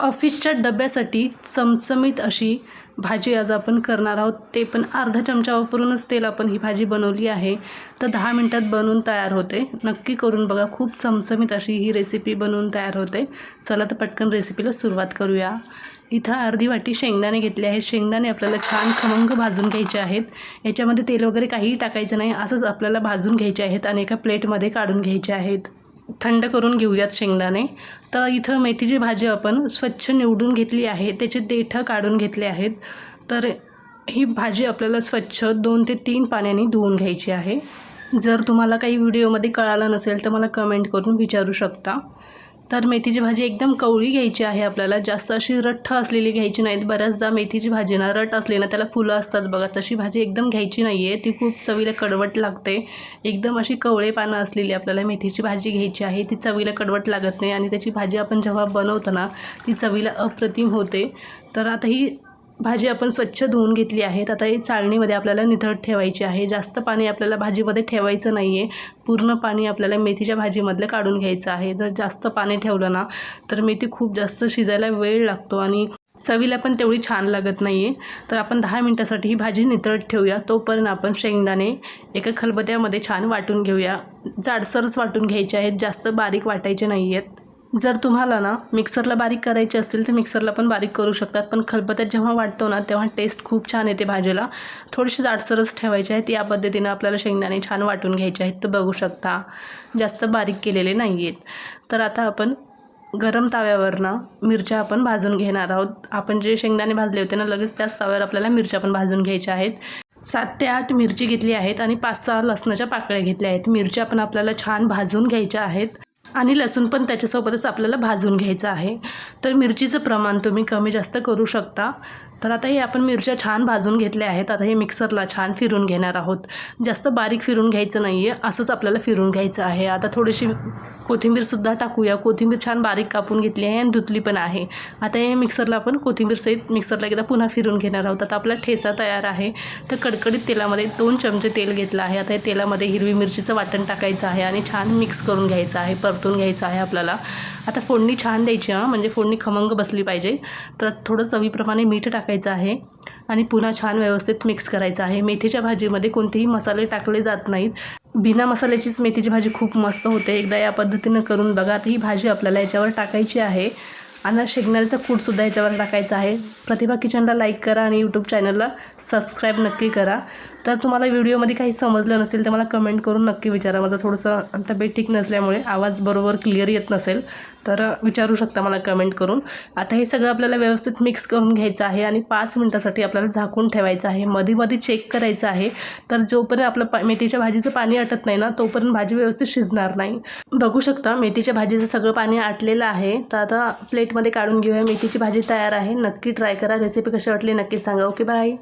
ऑफिसच्या डब्यासाठी चमचमीत अशी भाजी आज आपण करणार आहोत. ते पण अर्धा चमचा वापरूनच तेल आपण ही भाजी बनवली आहे. तर दहा मिनटात बनवून तयार होते. नक्की करून बघा खूप चमचमीत अशी ही रेसिपी बनवून तयार होते. चला तर पटकन रेसिपीला सुरुवात करूया. इथं अर्धी वाटी शेंगदाणे घेतले आहेत. शेंगदाणे आपल्याला छान खमंग भाजून घ्यायचे आहेत. याच्यामध्ये तेल वगैरे काहीही टाकायचं नाही. असंच आपल्याला भाजून घ्यायचे आहेत आणि एका प्लेटमध्ये काढून घ्यायचे आहेत. थंड करून घेऊयात शेंगदाणे. तर इथं मेथीची भाजी आपण स्वच्छ निवडून घेतली आहे त्याचे देठं काढून घेतले आहेत. तर ही भाजी आपल्याला स्वच्छ दोन ते तीन पाण्याने धुवून घ्यायची आहे. जर तुम्हाला काही व्हिडिओमध्ये कळालं नसेल तर मला कमेंट करून विचारू शकता. तर मेथीची भाजी एकदम कवळी घ्यायची आहे आपल्याला. जास्त अशी रठ्ठ असलेली घ्यायची नाहीत. बऱ्याचदा मेथीची भाजी ना रट असली ना त्याला फुलं असतात बघा. तशी भाजी एकदम घ्यायची नाही आहे ती खूप चवीला कडवट लागते. एकदम अशी कवळे पानं असलेली आपल्याला मेथीची भाजी घ्यायची आहे. ती चवीला कडवट लागत नाही आणि त्याची भाजी आपण जेव्हा बनवतो ना ती चवीला अप्रतिम होते. तर आता ही भाजी आपण स्वच्छ धुवून घेतली आहेत. आता ही चाळणीमध्ये आपल्याला निथळत ठेवायची आहे. जास्त पाणी आपल्याला भाजीमध्ये ठेवायचं नाही आहे पूर्ण पाणी आपल्याला मेथीच्या भाजीमधलं काढून घ्यायचं आहे. जर जास्त पाणी ठेवलं ना तर मेथी खूप जास्त शिजायला वेळ लागतो आणि चवीला पण तेवढी छान लागत नाही आहे तर आपण दहा मिनटासाठी ही भाजी नितळत ठेवूया. तोपर्यंत आपण शेंगदाणे एका खलबत्यामध्ये छान वाटून घेऊया. जाडसरच वाटून घ्यायचे आहेत. जास्त बारीक वाटायचे नाही आहेत जर तुम्हाला ना मिक्सरला बारीक करायची असतील तर मिक्सरला पण बारीक करू शकतात. पण खलबत्यात जेव्हा वाटतो ना तेव्हा टेस्ट खूप छान येते भाजीला थोडीशी जाडसरच ठेवायची आहेत या पद्धतीनं आपल्याला शेंगदाणे छान वाटून घ्यायचे आहेत. तर बघू शकता जास्त बारीक केलेले नाही आहेत तर आता आपण गरम ताव्यावर ना मिरच्या आपण भाजून घेणार आहोत. आपण जे शेंगदाणे भाजले होते ना लगेच त्याच ताव्यावर आपल्याला मिरच्या पण भाजून घ्यायच्या आहेत. सात ते आठ मिरची घेतली आहेत आणि पाच सहा लसणाच्या पाकळ्या घेतल्या आहेत. मिरच्या पण आपल्याला छान भाजून घ्यायच्या आहेत. आणि लसूण पण त्याच्यासोबतच आपल्याला भाजून घ्यायचं आहे. तर मिरचीचं प्रमाण तुम्ही कमी जास्त करू शकता. तर आता हे आपण मिरच्या छान भाजून घेतल्या आहेत. आता हे मिक्सरला छान फिरून घेणार आहोत. जास्त बारीक फिरून घ्यायचं नाही आहे असंच आपल्याला फिरून घ्यायचं आहे. आता थोडीशी कोथिंबीरसुद्धा टाकूया. कोथिंबीर छान बारीक कापून घेतली आहे आणि धुतली पण आहे. आता हे मिक्सरला आपण कोथिंबीरसहित मिक्सरला एकदा पुन्हा फिरून घेणार आहोत. आता आपला ठेचा तयार आहे. तर कडकडीत तेलामध्ये दोन चमचे तेल घेतलं आहे. आता हे तेलामध्ये हिरवी मिरचीचं वाटण टाकायचं आहे आणि छान मिक्स करून घ्यायचं आहे. परतून घ्यायचं आहे आपल्याला. आता फोडणी छान द्यायची हां. म्हणजे फोडणी खमंग बसली पाहिजे. तर थोडं चवीप्रमाणे मीठ टाकायचं आहे आणि पुन्हा छान व्यवस्थित मिक्स करायचं आहे. मेथीच्या भाजीमध्ये कोणतेही मसाले टाकले जात नाहीत. बिना मसाल्याचीच मेथीची भाजी खूप मस्त होते. एकदा या पद्धतीनं करून बघा. आता ही भाजी आपल्याला याच्यावर टाकायची आहे. आणि शेंगदाण्याचा कूटसुद्धा याच्यावर टाकायचा आहे. प्रतिभा किचनला लाईक करा आणि यूट्यूब चॅनलला सबस्क्राईब नक्की करा. तर तुम्हाला व्हिडिओमध्ये काही समजलं नसेल तर मला कमेंट करून नक्की विचारा. माझं थोडंसं तब्येत ठीक नसल्यामुळे आवाज बरोबर क्लिअर येत नसेल तर विचारू शकता मला कमेंट करून. आता हे सगळं आपल्याला व्यवस्थित मिक्स करून घ्यायचं आहे आणि पाच मिनटासाठी आपल्याला झाकून ठेवायचं आहे. मध्ये मध्ये चेक करायचं आहे. तर जोपर्यंत आपलं पा मेथीच्या भाजीचं पाणी आटत नाही ना तोपर्यंत भाजी व्यवस्थित शिजणार नाही. बघू शकता मेथीच्या भाजीचं सगळं पाणी आटलेलं आहे. तर आता प्लेटमध्ये काढून घेऊया. मेथीची भाजी तयार आहे. नक्की ट्राय करा. रेसिपी कशी वाटली नक्की सांगा. Okay bye